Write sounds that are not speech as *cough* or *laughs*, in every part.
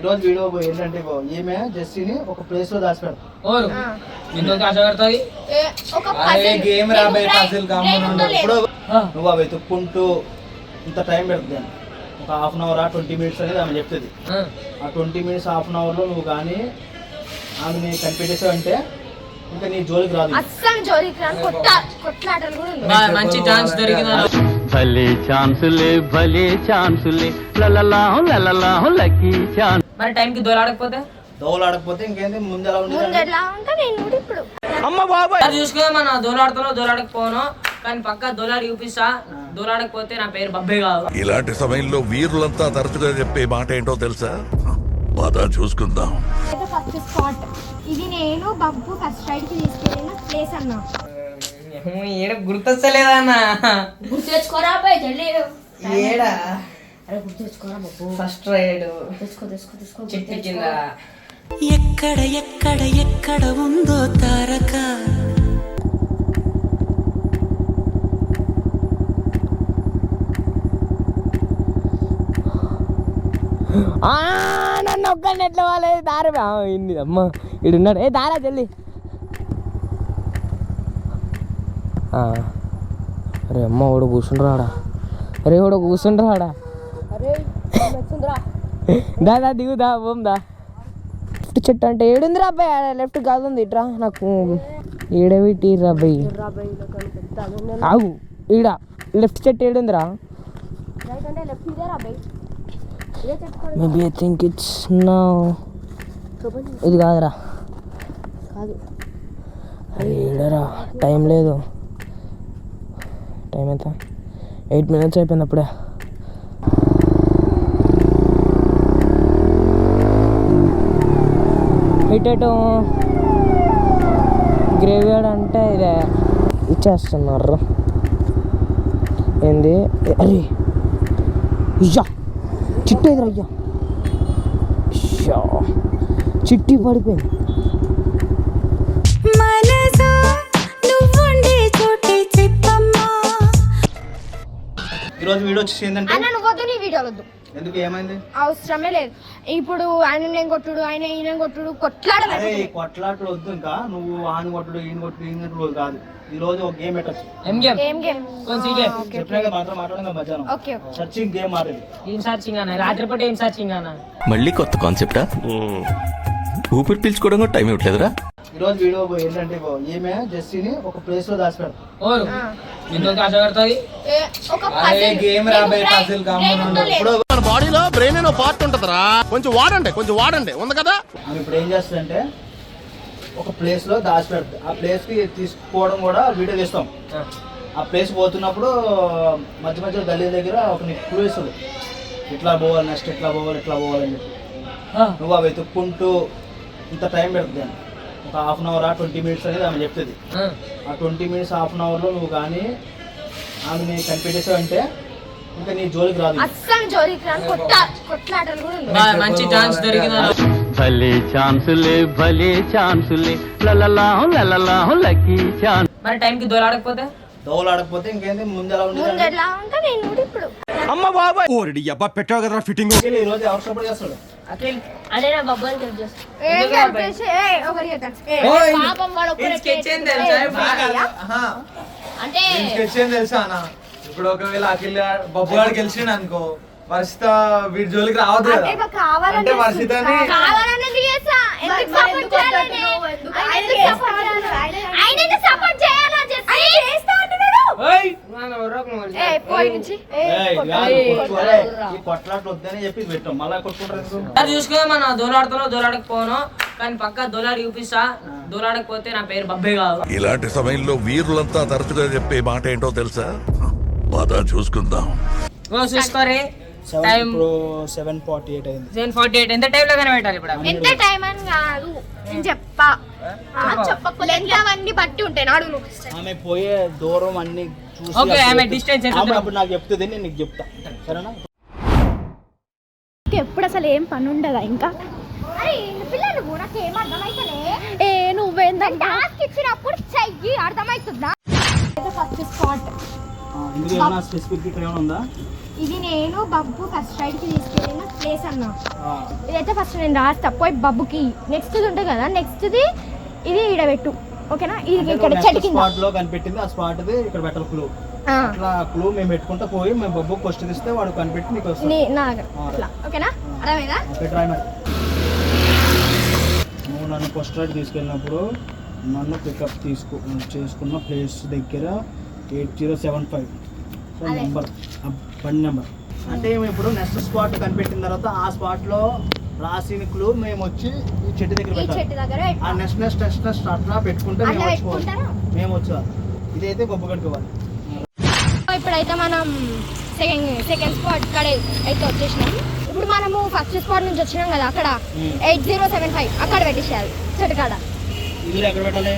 ఈరోజు వీడియో ఏంటంటే ఈమె జెస్సీని ఒక ప్లేస్లో దాచిపెడతాం. ఓరు అరే puzzle. గేమ్ రాబోయే ఉండు. లేదో. ఇప్పుడు నువ్వు అవి వెతుక్కుంటూ ఇంత టైం పెడుతుంది. ఒక half an hour twenty minutes అనేది ఆమె చెప్తుంది. ఆ. ట్వంటీ మినిట్స్ హాఫ్ అన్ అవర్లో నువ్వు కానీ ఆమెని కనిపెట్టేసావంటే ఇంకా నీ జోలికి రాదు. అస్సలు జోలికి రాను. కొట్ట కొట్లాటలు కూడా ఉండవు. మంచి ఛాన్స్ దొరికింది? భలే ఛాన్సులే భలే ఛాన్సులే లలలాహం లలలాహం లక్కీ ఛాన్స్ మరి టైంకి దోలాడకపోతే? దోవలు ఆడకపోతే ఇంకేంది? ముందు ఎలా ముందు ఉండేది ఎలా ఉంటా నేను కూడా ఇప్పుడు. అది చూసుకుందాం మన దోలాడుతానో దోలాడకపోను. కానీ పక్క దోలాడి చూపిస్తా. దోలాడకపోతే నా పేరు బబ్బే కాదు. ఇలాంటి సమయంలో వీరులంతా తరచుగా చెప్పే మాట ఏంటో తెలుసా? పద చూసుకుందాం. అయితే ఫస్ట్ స్పాట్ ఇది నేను బబ్బు ఫస్ట్ రైడ్కి తీసుకెళ్ళిన ప్లేస్ అన్నా. ఏడ గుర్తొస్తలేదా అన్న గుర్తు తెచ్చుకోరా పోయి జల్లి. ఏడా అరే గుర్తు తెచ్చుకోరా బబ్బు ఫస్ట్ రైడ్. తెచ్చుకో తెచ్చుకో తెచ్చుకో చెట్టు కింద. ఎక్కడ ఎక్కడ ఎక్కడ ఉందో తారక? ఆ, నన్ను ఒక్కడిని ఎట్లా వాళ్ళే? దారి ఇన్ని అమ్మ ఇడున్నాడు ఏ దారా ఆ. అరే అమ్మ వాడు కూర్చుండ్రాడా అరే వాడు కూర్చుండ్రాడా దాదా దిగుదా దా లెఫ్ట్ చెట్టు అంటే ఏడుందిరా అబ్బాయి? లెఫ్ట్ కాదు ఉంది ఇట్రా. నాకు ఏడవిటి రాబాయి ఆగు ఈడ. లెఫ్ట్ చెట్టు ఏడుందిరా? మేబీ ఐ థింక్ ఇట్స్ నా ఇది కాదురా. కాదు ఏడరా? టైం లేదు. టైం ఎంత? ఎయిట్ మినిట్స్ అయిపోయింది అప్పుడే. ఇటేటు గ్రేవ్యార్డ్ అంటే ఇదే. ఇచ్చేస్తున్నారు ఏంది? అరే. ఇయ్యా చిట్టు ఎదురు అయ్యా. షా చిట్టి పడిపోయింది. ఈరోజు వీడియో వచ్చేసి ఏంటంటే ఎందుకు ఏమైంది? అవసరమే లేదు. ఇప్పుడు ఆయన నేను కొట్టుడు ఆయన ఈయన కొట్టుడు ఈ కొట్లాట్లు వద్దు ఇంకా. నువ్వు ఆని కొట్టుడు ఈయన కొట్టుడు ఈయన కొట్టుడు కాదు. ఈ రోజు ఒక గేమ్ పెట్టచ్చు. ఏం గేమ్? ఏం గేమ్? కొంచెం గేమ్. చెప్పినాక మాత్రం మాట్లాడగా మధ్యాహ్నం. Okay okay. సర్చింగ్ గేమ్ ఆడేది ఏం సర్చింగ్ అన్న? రాత్రిపూట ఏం సర్చింగ్ అన్న? మళ్ళీ కొత్త కాన్సెప్టా ఊపిరి పీల్చుకోవడం కూడా టైం ఇవ్వట్లేదురా? ఈరోజు వీడియో ఏంటంటే ఈమె జెస్సీని ఒక ప్లేస్లో దాచిపెడతాం. ఓరు అరే puzzle. గేమ్ రాబోయే. ఇప్పుడు మన బాడీలో బ్రెయిన్ అనే పార్ట్ ఉంటదిరా. కొంచెం వాడండి కొంచెం వాడండి. ఉంది కదా? ఆమె ఇప్పుడు ఏం చేస్తుందంటే ఒక ప్లేస్లో దాచిపెడుతుంది. ఆ ప్లేస్కి తీసుకోవడం కూడా వీడియో తీస్తాం ఆ. ప్లేస్ పోతున్నప్పుడు మధ్య మధ్య గల్లీ దగ్గర ఒక నీకు క్లూ ఇస్తుంది. ఇట్లా పోవాలి నెక్స్ట్ ఇట్లా పోవాలి ఇట్లా పోవాలని చెప్పి. నువ్వు అవి వెతుక్కుంటూ ఇంత టైం పెడుతుంది. ఒక half an hour twenty minutes అనేది ఆమె చెప్తుంది. ఆ. ట్వంటీ మినిట్స్ హాఫ్ అన్ అవర్లో నువ్వు కానీ ఆమెని కనిపెట్టేసావంటే ఇంకా నీ జోలికి రాదు అస్సలు జోలికి రాను కొట్ట కొట్లాటలు కూడా. మంచి ఛాన్స్ దొరికింది భలే ఛాన్సులే భలే ఛాన్సులే. లలలాహం లలలాహం లక్కీ ఛాన్స్. మరి టైంకి దోలాడకపోతే? దోవలు ఆడకపోతే ఇంకేంది? ముందు ఎలా ముందు ఉండేది ఎలా ఉంటా నేను కూడా ఇప్పుడు. ఓడి అబ్బా పెట్టావు కదరా ఫిట్టింగ్. ఈ రోజు ఎవరు సపోర్ట్ చేస్తాడు? అంటే తెలిసి? ఏం తెలుసా అన్న? ఇప్పుడు ఒకవేళ అఖిల్ బొబ్బు గాడు గెలిచిండు అనుకో వర్షిత వీడి జోలికి రావద్దు అంటే వర్షితని? ఆయన కొట్లాట్లు వద్దని చెప్పి పెట్టాం. మళ్ళా కొట్టుకుంటారు మన దోలాడుతానో దోలాడకపోను కానీ పక్క దోలాడి చూపిస్తా. దోలాడకపోతే నా పేరు బబ్బే కాదు. ఇలాంటి సమయంలో వీరులంతా తరచుగా చెప్పే మాట ఏంటో తెలుసా? పద చూసుకుందాం. చూసుకోరే. Seven time. ఇప్పుడు సెవెన్ ఫార్టీ ఎయిట్ అయింది. Seven forty eight. ఎంత టైంలో కనిపెట్టాలి ఇప్పుడు? ఎంత టైం అని కాదు. నేను చెప్పా. బట్టి ఉంటాయి నాడు నువ్వు ఆమె పోయే దూరం అన్ని ఆమె? అప్పుడు నాకు చెప్తుంది నేను నీకు చెప్తా. సరేనా? ఎప్పుడు అసలు ఏం పని ఉండదా ఇంకా? ఏం నువ్వేందంటే? టాస్క్ ఇచ్చినప్పుడు చెయ్యి అర్థమవుతుందా ఫస్ట్ స్పాట్ ఇందులో ఏమైనా స్పెసిఫిక్ ఉందా? ఇది నేను బబ్బు ఫస్ట్ రైడ్కి తీసుకెళ్ళిన ప్లేస్ అన్న. ఇదైతే ఫస్ట్ నేను రాస్తా. పోయి బబ్బుకి. నెక్స్ట్ ఉంటుంది కదా? నెక్స్ట్ ది ఇది ఈడ పెట్టు. ఓకేనా? ఇది ఇక్కడ చెట్టు కింద. spot లో కనిపెట్టింది. ఆ స్పాట్ ఇక్కడ పెట్టాలి క్లూ అట్లా క్లూ మేము పెట్టుకుంటా పోయి మేము బొబ్బు క్వశ్చన్ ఇస్తే వాడు కనిపెట్టి నీకు వస్తుంది నీ ఓకేనా? అర్థమైందా? ట్రై మరి. నువ్వు నన్ను ఫస్ట్ రైడ్ తీసుకెళ్ళినప్పుడు నన్ను పికప్ తీసుకు చేసుకున్న ప్లేస్ దగ్గర ఎయిట్ జీరో సెవెన్ ఫైవ్. అదే. నెంబర్. బండి నెంబర్. అంటే మేము ఇప్పుడు నెక్స్ట్ స్పాట్ కనిపెట్టిన తర్వాత ఆ స్పాట్లో రాసిన క్లూ మేము వచ్చి ఈ చెట్టు దగ్గర పెట్టాలి. ఆ. నెక్స్ట్ నెక్స్ట్ నెక్స్ట్ నెక్స్ట్ అట్లా పెట్టుకుంటే మేము పెట్టుకుంటారా? మేము వచ్చేవాళ్ళం. ఇదైతే గొప్ప కట్టుకోవాలి. ఇప్పుడైతే మనం సెకండ్ సెకండ్ స్పాట్ ఇక్కడ అయితే వచ్చేసినాం. ఇప్పుడు మనము ఫస్ట్ స్పాట్ నుంచి వచ్చినాం కదా అక్కడ. ఎయిట్ జీరో సెవెన్ ఫైవ్ అక్కడ పెట్టేసేయాలి చెట్టు కాడ. ఇల్లు ఎక్కడ పెట్టాలి?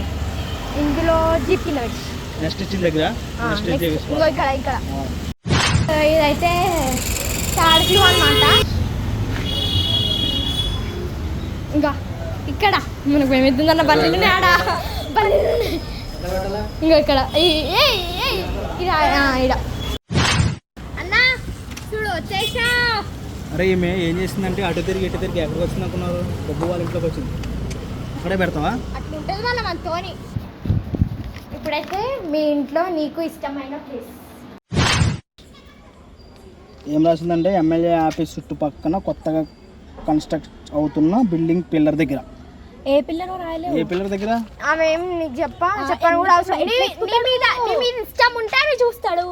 ఇందులో జీప్ కింద పెట్టి నెక్స్ట్ ఇచ్చిన దగ్గర? నెక్స్ట్ ఇంకో ఇక్కడ ఇదైతే థర్డ్ క్లూ అనమాట ఇంకా ఇక్కడ. మనకు ఏమైతుందన్న బల్లి ఆడ బల్లి ఇంకో ఇక్కడ. ఇడ. అన్నా చూడు వచ్చేసా. అరే ఈమె ఏం చేసిందంటే అటు తిరిగి ఇటు తిరిగి ఎక్కడికి వచ్చింది అనుకున్నారు బొబ్బు వాళ్ళ ఇంట్లోకి వచ్చింది. అక్కడే పెడతావా? అట్లుంటుంది మన మనతోని ఇప్పుడైతే మీ ఇంట్లో నీకు ఇష్టమైన ప్లేస్ ఏం రాసిందంటే ఎమ్మెల్యే ఆఫీస్ చుట్టుపక్కన కొత్తగా కన్స్ట్రక్ట్ అవుతున్న బిల్డింగ్ పిల్లర్ దగ్గర. ఏ పిల్లలో రాయలేవు? ఏ పిల్లర్ దగ్గర? ఆమె ఏం నీకు చెప్పా? చెప్పని కూడా అవసరం నీ మీద నీ మీద ఇష్టం ఉంటే ఆయన చూస్తాడు.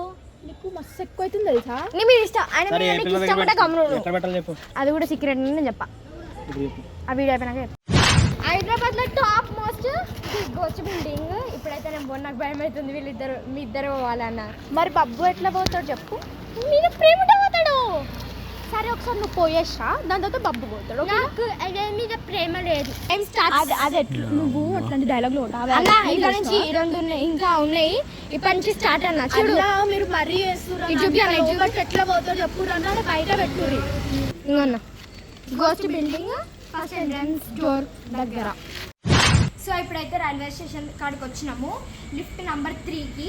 నీకు మస్తు ఎక్కువ అవుతుంది తెలుసా? నీ మీద ఇష్టం ఆయన మీద నీకు పిల్లర్ ఇష్టం ఉంటే గమనం పెట్ట- ఎక్కడ పెట్టాలి చెప్పు. అది కూడా సీక్రెట్ నేను చెప్పా. ఆ వీడియో అయిపోయినాక. హైదరాబాద్లో టాప్ గోచ్ బిల్డింగ్ ఇప్పుడైతే నేను పోను, నాకు భయం అవుతుంది వీళ్ళిద్దరు మీ ఇద్దరు పోవాలన్న. మరి బబ్బు ఎట్లా పోతాడు చెప్పు. నేను ప్రేమ పోతాడు. సరే ఒకసారి నువ్వు పోయేసా? దాని తర్వాత బబ్బు పోతాడు నాకు అదే మీద ప్రేమ లేదు. ఏం స్టార్ట్ అది ఎట్లా? నువ్వు అట్లాంటి డైలాగ్లో అలా ఇక్కడ నుంచి ఈ రెండు ఉన్నాయి ఇంకా ఉన్నాయి. ఇప్పటి నుంచి స్టార్ట్ అన్న చూడు. మీరు మరీ ఎట్లా పోతాడు చెప్పు అన్న బయట పెట్టుర్రి. ఇంకన్న ghost building first entrance door దగ్గర. సో ఇప్పుడైతే రైల్వే స్టేషన్ కాడికి వచ్చినాము. లిఫ్ట్ నంబర్ త్రీకి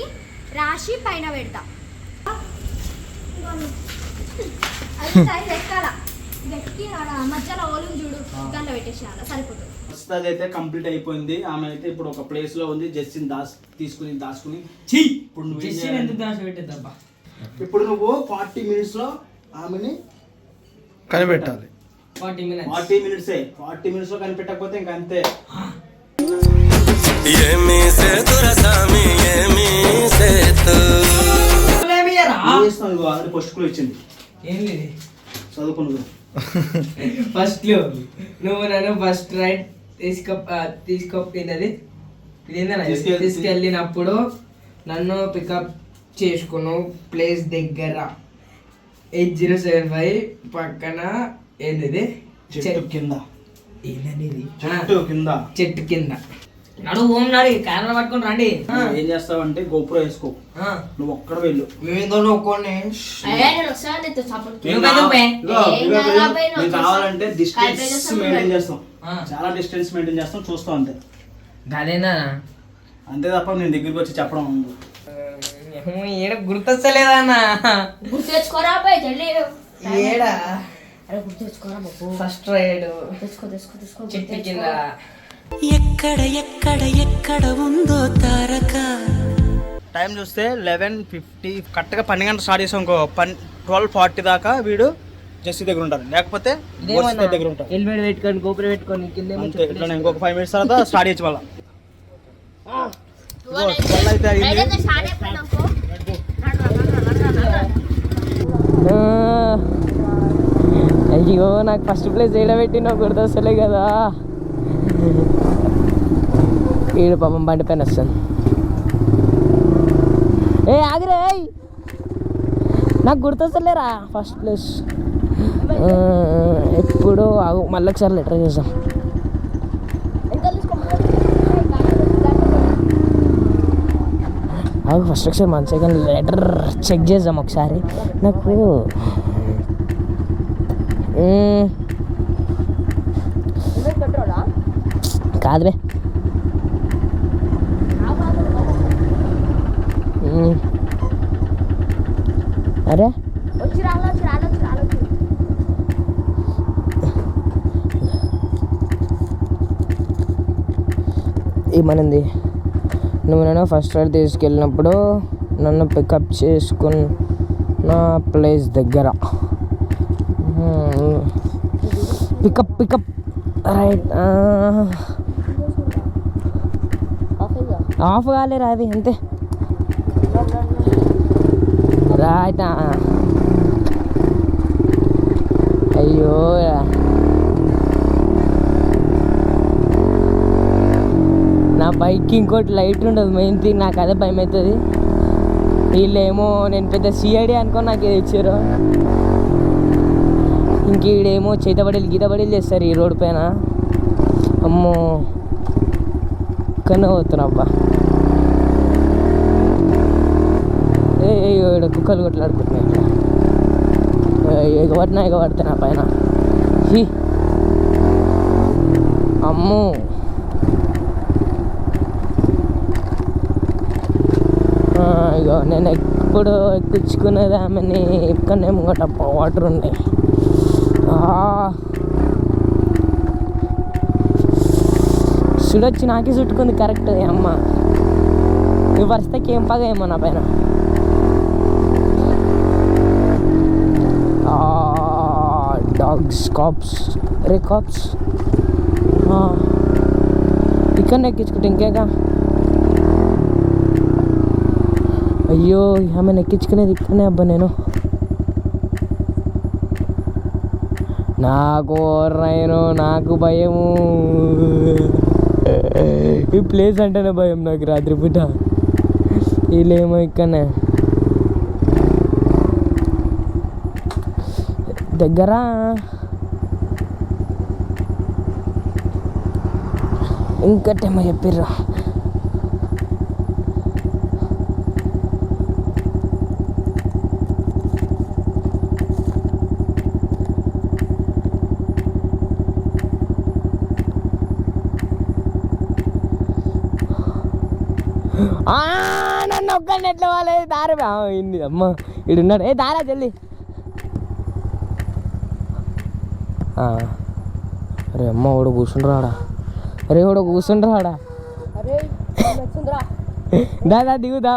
రాసి పైన పెడతా. అది ఎక్కాల. ఎక్కి మధ్యలో ఓలు చూడు దాంట్లో పెట్టేసేయాలి సరిపోతుంది. ఫస్ట్ అయితే కంప్లీట్ అయిపోయింది. ఆమె అయితే ఇప్పుడు ఒక ప్లేస్లో ఉంది. జస్టిన్ దాస్ తీసుకుని దాచుకుని. చీ ఇప్పుడు నువ్వు ఏం చేయాలి? ఇప్పుడు నువ్వు ఫార్టీ మినిట్స్లో ఆమెని కనిపెట్టాలి. Forty minutes. ఫార్టీ మినిట్సే. ఫార్టీ మినిట్స్లో కనిపెట్టకపోతే ఇంక అంతే. ఏమి సేతురా సామి ఏమి సేతు ఫస్ట్ క్లూ ఇచ్చింది. నువ్వు ఫస్ట్ *laughs* నువ్వు నన్ను ఫస్ట్ రైడ్ తీసుకో? తీసుకెళ్- తీసుకెళ్ళినప్పుడు నన్ను పికప్ చేసుకున్నావు ప్లేస్ దగ్గర. ఎయిట్ జీరో సెవెన్ ఫైవ్ పక్కన ఏంది ఇది? చెట్టు కింద. ఇది? చెట్టు కింద. చెట్టు కింద. నడు ఓం నాడు కెమెరా పట్టుకొని రండి. ఏం చేస్తావంటే గోపురం వేసుకో. నువ్వు ఒక్కడ వెళ్ళు. ఏందో కావాలంటే డిస్టెన్స్ మెయింటైన్ చేస్తాం. చాలా డిస్టెన్స్ మెయింటైన్ చేస్తాం చూస్తాం అంతే. అదేనా? అంతే తప్ప నేను దగ్గరికి వచ్చి చెప్పడం ఉండదు ఏడ గుర్తొస్తలేదా అన్న గుర్తు తెచ్చుకోరా ఏడా? అరే గుర్తు తెచ్చుకోరా బాబు. ఫస్ట్ రైడ్ తెచ్చుకో తెచ్చుకో తెచ్చుకో చెట్టు కింద. ఎక్కడ ఎక్కడ ఎక్కడ ఉందో తారక? టైం చూస్తే లెవెన్ ఫిఫ్టీ కరెక్ట్గా పన్నెండు గంటలు స్టార్ట్ చేసాం ఇంకో పన్ ట్వెల్వ్ ఫార్టీ దాకా వీడు జెస్సీ దగ్గర ఉంటారు లేకపోతే బోస్ దగ్గర ఉంటారు హెల్మెట్ పెట్టుకొని గోపురం పెట్టుకొని కింద అంతే ఇట్లా ఇంకొక ఫైవ్ మినిట్స్ తర్వాత స్టార్ట్ చేయొచ్చు మళ్ళీ. అయితే అయింది. అయ్యో నాకు ఫస్ట్ ప్లేస్ ఏడ పెట్టినా గుర్తొస్తలే కదా. వీడు పాపం బండి పైన వస్తాను ఏ ఆగిరే నాకు గుర్తొస్తలేరా ఫస్ట్ ప్లేస్? ఎప్పుడు ఆగు మళ్ళీ ఒకసారి లెటర్ చేద్దాం. అవి ఫస్ట్ ఒకసారి మన సెకండ్ లెటర్ చెక్ చేద్దాం ఒకసారి. నాకు మ్మ్. కాదులే మ్మ్. అరే? ఏమనింది? నువ్వు నన్ను ఫస్ట్ రైడ్ తీసుకెళ్ళినప్పుడు నన్ను పికప్ చేసుకున్న ప్లేస్ దగ్గర. పికప్ పికప్ రైట్ ఆఫ్ కాలేరా అది అంతే. రైట్ అయ్యో నా బైక్ ఇంకోటి లైట్ ఉండదు. మెయిన్ థింగ్ నాకు అదే భయం అవుతుంది వీళ్ళేమో నేను పెద్ద సిఐడి అనుకో నాకు ఇది ఇచ్చారు. ఇంక ఈడేమో చేతబడిలు గీతబడిలు చేస్తారు ఈ రోడ్ పైన. అమ్మో. కన్నా పోతున్నా అబ్బా. అయ్యో ఈడ కుక్కలు కొట్లాడుకుంటున్నాయి ఎగబడినా ఎగబడుతున్నా పైన. హీ. అమ్మో. ఇగో నేను ఎప్పుడు ఎక్కించుకునేది ఆమెని ఇక్కడనే ముంగట వాటర్ ఉన్నాయి ఆ. సుడొచ్చి నాకే చుట్టుకుంది కరెక్ట్ అమ్మ. ఈ వరుసకి ఏం పగ ఏమో నా పైన. డాగ్స్ కాప్స్ రే కాప్స్ ఇక్కడ ఎక్కించుకుంటే ఇంకేగా అయ్యో ఆమెను ఎక్కించుకునేది ఇక్కడనే అబ్బా నేను నాకు రైను నాకు భయము ఈ ప్లేస్ అంటేనే భయం నాకు రాత్రిపూట వీళ్ళేమో ఇక్కడనే దగ్గర. ఇంకటేమో చెప్పిర్రు. ఆ, నన్ను ఒక్కడిని ఎట్లా వాళ్ళే? దారి ఆ, అమ్మ? ఇడున్నాడు ఏ దారా జల్లి ఆ. అరే అమ్మ వాడు కూర్చుండ్రాడా అరే వాడు కూర్చుండ్రాడా దాదా దిగుదా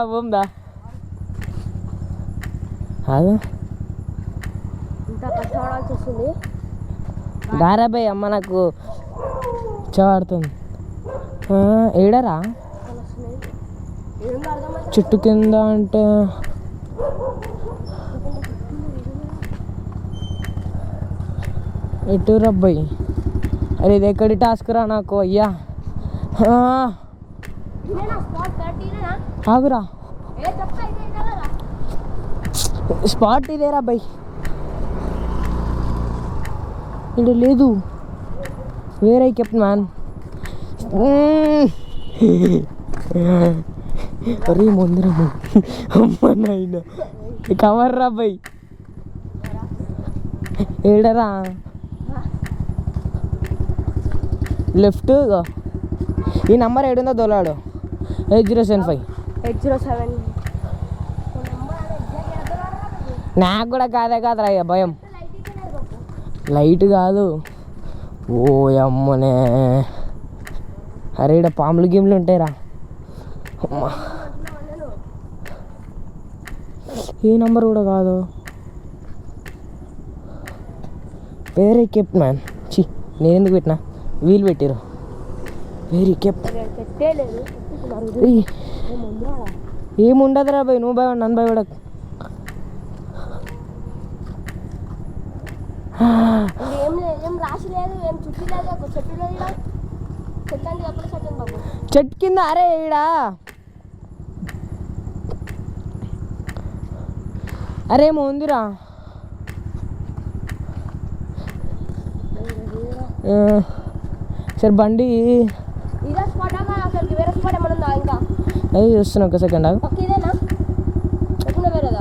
అదే ఇంత కష్టపడాల్సి వస్తుంది. దారాబాయ్ అమ్మ నాకు చవాడుతుంది ఏడరా? చెట్టు కింద అంటే ఎటు రబ్బాయి అరే ఇది ఎక్కడి టాస్క్ రా నాకు అయ్యా ఆ, ఇదేనా స్పాట్ కరెక్ట్ ఇదేనా ఆగురా ఏ చెప్తా ఇదే కదా స్పాట్ ఇదేరా బై ఇక్కడ లేదు వేరే కెప్ట్ మ్యాన్ అరే ముందరము అమ్మ నాయన కవర్ రా బై ఏడరా లెఫ్ట్ ఈ నంబర్ ఏడుందో దొలాడు. Eight zero seven five. Eight zero seven. నాకు కూడా కాదే కాదురా భయం. లైట్ కాదు. ఓ అమ్మనే అరే ఇక్కడ పాములు గిమ్లు ఉంటాయిరా. ఈ నంబర్ కూడా కాదు. వేరే కెప్ మ్యాన్. చి నేను ఎందుకు పెట్టినా? వీలు పెట్టారు వెరీ కెప్ ఏముండదురా భయ్ నువ్వు భయ నన్ను భయపడకు ఏం ఏం చెట్టు చెట్టు కింద అరే ఈడా. అరే ఏమో ఉందిరా. సరే బండి అది చూస్తున్నా ఒక సెకండ్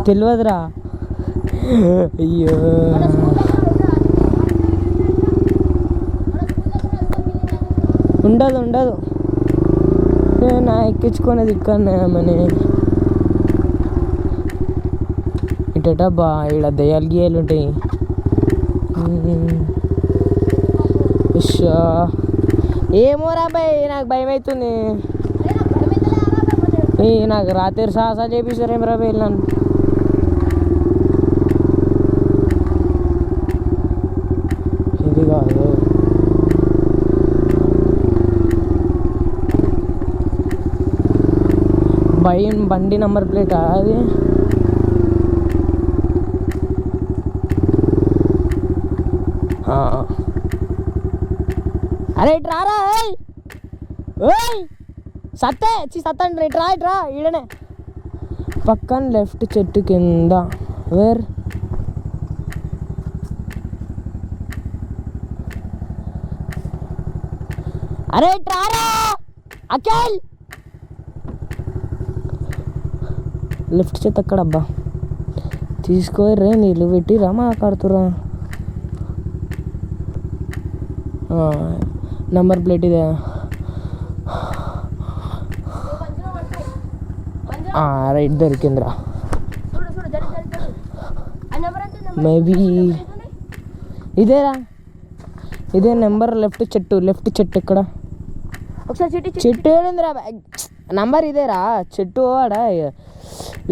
తెలియదురా అయ్యో? ఉండదు ఉండదు. నా ఎక్కించుకునేది ఇక్కడ మని ఏటేటా బా ఇక్కడ దయ్యాలు గీయాలు ఉంటాయి. మ్మ్. ఏమోరా ఏమో నాకు భయం అవుతుంది నాకు రాత్రి సాహసాలు చేపిస్తారు ఏం వెళ్ళాను నన్ను? ఇది కాదు. భయం బండి నంబర్ ప్లేట్ అది? ఆ. అరే ఇటు రారా ఓయ్ సత్తే చి సత్తండి ఇటు రా ఇటు రా ఈడనే. పక్కన లెఫ్ట్ చెట్టు కింద. వేర్. అరే ఇటు రారా అఖిల్. లెఫ్ట్ చేతి అక్కడబ్బా తీసుకోర్రే నీళ్ళు పెట్టి రా మాట్లాడుతురా నంబర్ ప్లేట్ ఇదే. రైట్ దొరికిందిరా. మేబీ ఇదేరా. ఇదే నెంబర్ లెఫ్ట్ చెట్టు లెఫ్ట్ చెట్టు ఇక్కడ. చిట్టి చెట్టు ఏడుందిరా నంబర్ ఇదేరా. చెట్టు ఆడ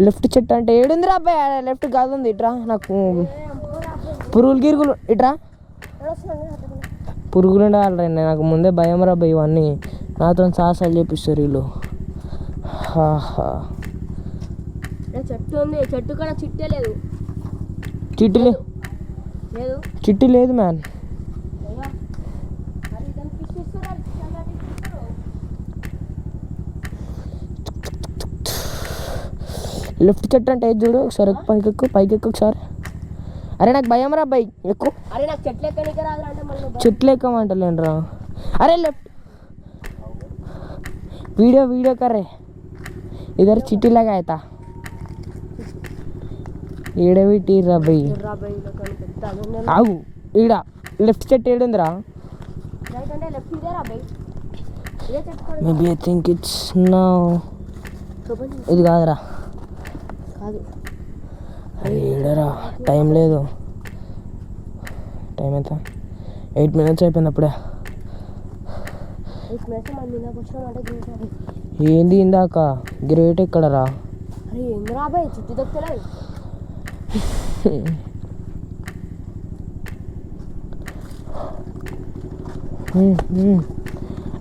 లెఫ్ట్ చెట్టు అంటే ఏడుందిరా అబ్బాయి లెఫ్ట్ కాదు ఉంది ఇట్రా నాకు పురుగులు గిరుగులు ఇట్రా. పురుగులు ఉండాలి నాకు ముందే భయం రా ఇవన్నీ. నాతో సాహసాలు చేపిస్తారు వీళ్ళు. హాహా. చెట్టు ఉంది చెట్టు కూడా చిట్టే లేదు. చిట్టి లేదు. చిట్టి లేదు మ్యాన్. లెఫ్ట్ చెట్టు అంటే చూడు? ఒకసారి ఎక్కు, పైకి ఎక్కు పైకి ఎక్కు ఒకసారి. అరే నాకు భయం రా బై ఎక్కువ అరే నాకు చెట్లు ఎక్కడికి రాదు చెట్లు ఎక్కమంటలేను రా. అరే లెఫ్ట్. వీడియో వీడియో కర్రే. ఇద్దరు చిట్టిలాగా అవుతా ఏడవిటి రా బై. రాబోయే పెద్ద అది ఉంది. ఆగు. ఈడ లెఫ్ట్ చెట్టు ఏడుందిరా మేబీ ఐ థింక్ ఇట్స్ నా. ఇది కాదురా. కాదు. అరే ఏడరా? టైం లేదు. టైం ఎంత? ఎయిట్ మినిట్స్ అయిపోయింది అప్పుడే ఏంది ఇందాక? గ్రేట్ ఎక్కడరా?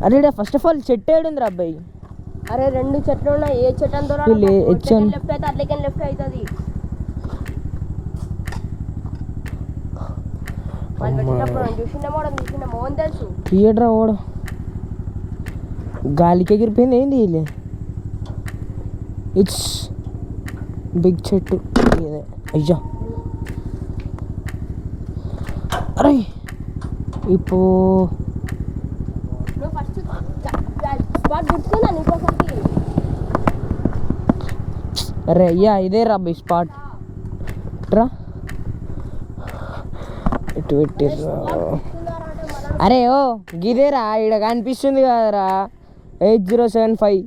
అరే ఫస్ట్ ఆఫ్ ఆల్ చెట్టు ఏడుందిరా అబ్బాయి? అరే రెండు చెట్లు ఉన్నాయి. ఏ చెట్టు అంత. లెఫ్ట్ అయితే అట్లకే లెఫ్ట్ అవుతుంది వాళ్ళు పెట్టినప్పుడు నేను చూసిందేమో వాడు చూసిందేమో అని తెలుసు తీయడ్రా ఓడు. గాలికి ఎగిరిపోయింది ఏంది వీళ్ళు ఇట్స్ బిగ్ చెట్టు. అయ్యా. అరే ఇంకోసారికి అరే అయ్యా ఇదే రా బై స్పాట్ రా. ఇటు పెట్టిర్రా. అరే ఓ గిదేరా ఇక్కడ కనిపిస్తుంది కదరా. Eight zero seven five.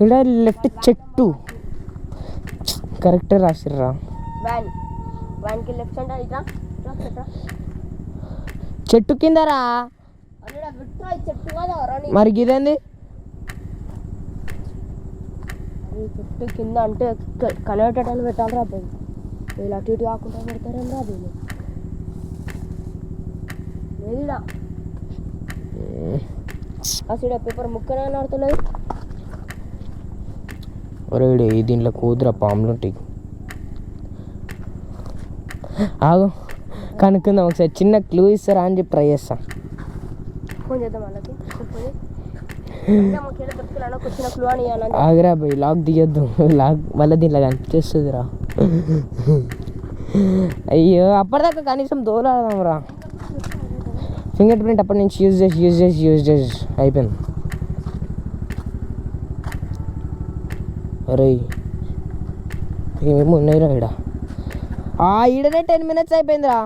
ఇక్కడ లెఫ్ట్ చెట్టు. కరెక్టే రాసిర్రా. చెట్టు కిందరా? మరి గిదేంది? చెట్టు కింద అంటే కనబెట్టడానికి పెట్టాలి రా వీళ్ళు అటు ఇటు కాకుండా పెడతారేం రా అసలు పేపర్ ముక్కనే ఆడుతున్నది ఒరే వీడు ఈ దీంట్లో కూతురా పాములు ఉంటాయి. ఆగు. కనుక్కుందాం ఒకసారి చిన్న క్లూ ఇస్తారా అని చెప్పి ట్రై చేస్తా. ఫోన్ చేద్దాం వాళ్ళకి. ఆగిరా బై లాక్ తీయొద్దు లాక్ మళ్ళీ దీంట్లో కనిపిస్తుందిరా అయ్యో అప్పటిదాకా కనీసం దోలాడదాం రా. ఫింగర్ ప్రింట్ అప్పటి నుంచి యూజ్ చేసి యూజ్ చేసి యూజ్ చేసి అయిపోయింది. అరే ఏమేమి ఉన్నాయిరా ఈడ. ఆ ఈడనే టెన్ మినిట్స్ అయిపోయిందిరా.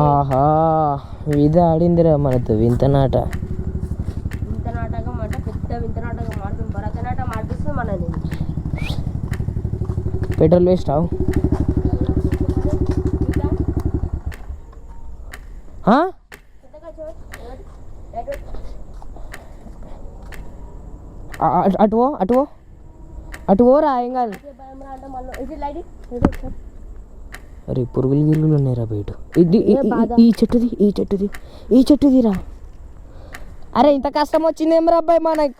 ఆహా ఇది ఆడిందిరా మనతో వింత నాట. వింత పెద్ద మనది ఆ? ఆ- అటు- అటు పో అటు పో. అటు పోరా ఏం కాదు. అరే పురుగులు గిరుగులు ఉన్నాయిరా బయట. ఇది ఈ- ఈ- ఈ చెట్టుది ఈ చెట్టుది ఈ చెట్టుదిరా అరే ఇంత కష్టం వచ్చింది ఏం రా అబ్బాయి మనకి?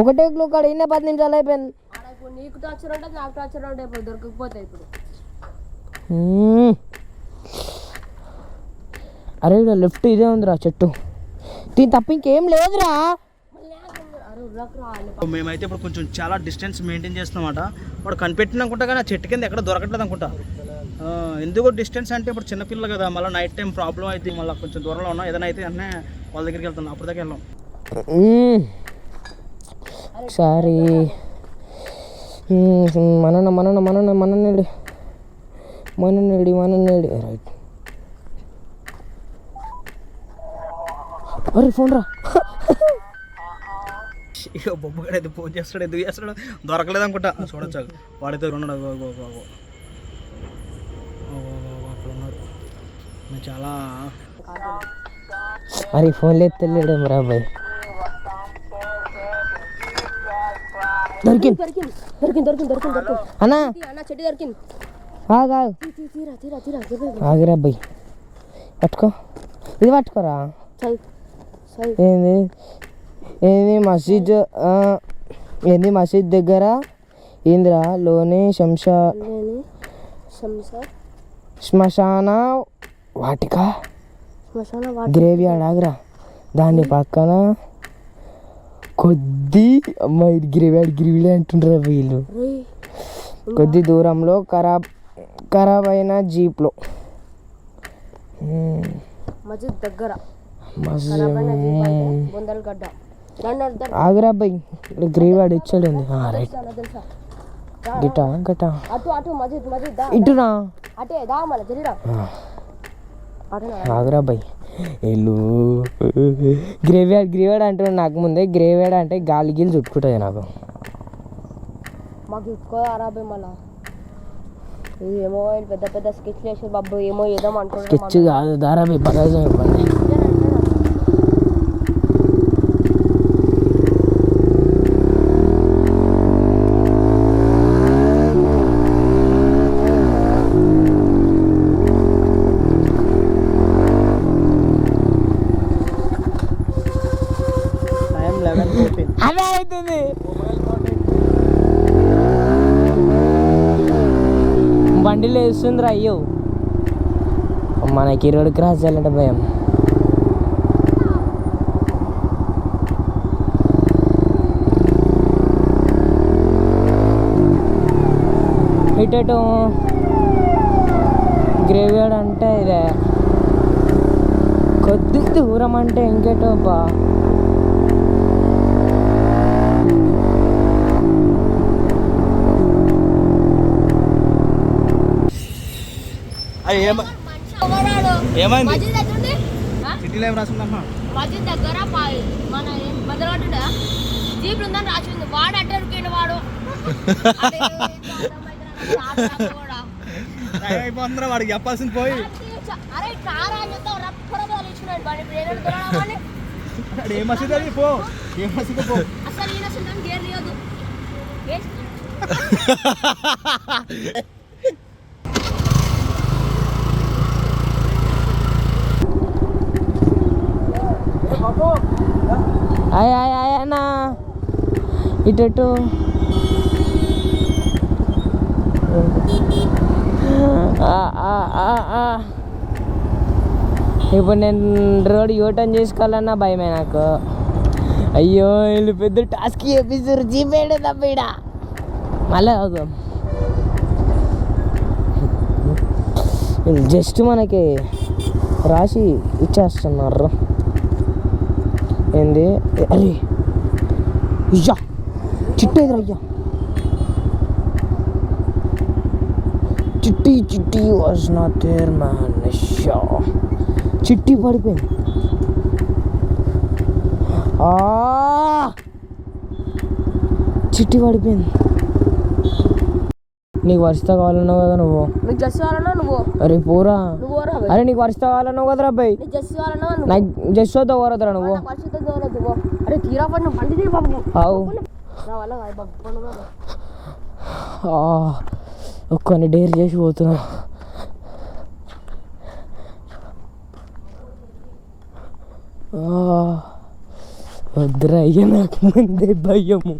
ఒకటే కాడ ఇన్న పది నిమిషాలు అయిపోయింది. నీకు టార్చర్ ఉంటుంది నాకు టార్చర్ ఉంటుంది ఇప్పుడు దొరకకపోతే ఇప్పుడు. అరే ఇక్కడ లెఫ్ట్ ఇదే ఉందిరా చెట్టు. దీని తప్ప ఇంకేం లేదురా. మేమైతే ఇప్పుడు కొంచెం చాలా డిస్టెన్స్ మెయింటైన్ చేస్తున్నామాట. వాడు కనిపెట్టిన అనుకుంటా కానీ ఆ చెట్టు కింద ఎక్కడ దొరకట్లేదు అనుకుంటా ఆ, ఎందుకు డిస్టెన్స్ అంటే ఇప్పుడు చిన్నపిల్లలు కదా మళ్ళీ నైట్ టైం ప్రాబ్లం అయితే మళ్ళీ కొంచెం దూరంలో ఉన్నాం ఏదైనా అయితే అన్నీ వాళ్ళ దగ్గరికి వెళ్తున్నాం అప్పుడు దాకా వెళ్ళాం. ఒకసారి మ్మ్, మనన మనన మనన మననేడి మననేడి మననేడి రైట్. అరే ఫోన్ రా. బొబ్బగాడు అయితే ఫోన్ చేస్తాడు ఎందుకు చేస్తాడు? దొరకలేదు అనుకుంటా. చూడొచ్చు వాడితే ఉన్నాడు అక్కడ ఉన్నాడు. నేను చాలా మరి ఫోన్ లేదు తెలియడం రా దొరికింది. దొరికింది దొరికింది దొరికింది దొరికింది దొరికింది. అన్నా. అన్న. చెట్టు దొరికింది. ఆగు ఆగు. తీ- తీరా తీరా తీరా ఆగిరా అబ్బాయి పట్టుకో. ఇది పట్టుకోరా. ఏంది? ఏంది మసీద్? ఏంది మసీద్ దగ్గర? ఏందిరా? లోని శంషా శ్మశాన వాటిక? శ్మశాన గ్రేవీ ఆడాగరా. దాని పక్కన కొద్ది అమ్మాయి గ్రేవీ ఆడి గ్రేవీ అంటుండ్రా వీళ్ళు. కొద్ది దూరంలో ఖరాబ్ ఖరాబ్ అయిన జీప్లో. దగ్గర. మసీద్ అర్థం ఆగురా ఇక్కడ గ్రేవీ ఆడి ఇచ్చాడు రైట్. గిటా గటా అటు అటు ఇటురా అటే దా మళ్ళీ ఆగురా ఇల్లు గ్రేవీ గ్రేవీడ్ అంటున్నాడు నాకు ముందే గ్రేవీడ్ అంటే గాలి గీలు చుట్టుకుంటుంది నాకు. మాకు అరాబే మళ్ళా. ఏమో వీళ్ళు పెద్ద పెద్ద స్కెచ్లు వేసి బాబు ఏమో ఏదో అనుకుంటున్నాం స్కెచ్ కాదు దారా బగాజం ఇవ్వండి టైం లెవెన్ ఫోర్టీన్ అదే అవుతుంది బండిలో వస్తుందిరా అయ్యో. మనకి రోడ్ క్రాస్ చేయాలంటే భయం. ఇటు గ్రేవ్యార్డ్ అంటే ఇదే. కొద్ది దూరం అంటే ఇంకేటో బా ఏమైంది? సిటీలో ఏం రాసిందమ్మా మస్జిద్ దగ్గర మన మదలగడ్డ జీపులు ఉందని రాసి ఉంది వాడు అడ్డరిపోయిన వాడు అయిపోతుందిరా వాడికి చెప్పాల్సింది పోయి అరే కారా అని వాడు ఏ మసీదు అది పో ఏ మసీదు పో అసలు దాన్ని గేర్ తీయొద్దు *laughs* అయ్యాయనా అన్నా. ఇటు ఇటు. ఆ, ఆ, ఆ, ఆ. ఇప్పుడు నేను రోడ్ యూటర్న్ చేసుకోవాలన్నా భయమే నాకు. అయ్యో వీళ్ళు పెద్ద టాస్క్ చేపిస్తారు జీపేడ తప్ప మళ్ళీ జస్ట్ మనకి రాసి ఇచ్చేస్తున్నారు. ఏంది? అరే! అయ్యా చిట్టు ఎదురు అయ్యా చిట్టి చిట్టి వాజ్ నాట్ దేర్ మ్యాన్ చిట్టి పడిపోయింది. చిట్టి పడిపోయింది. నీకు వరిస్త కావాలన్నావు కదా నువ్వు? అరే పోరా. అరే నీకు వరిస్త కావాలన్నావు కదరా అబ్బాయి. నాకు జస్ వద్ద పోరాదరా నువ్వు. తీరా పడిన బండి బాబు. అవు. ఒక్కని డేర్ చేసి పోతున్నా. వద్దురా అయ్యా నాకు ముందే భయము.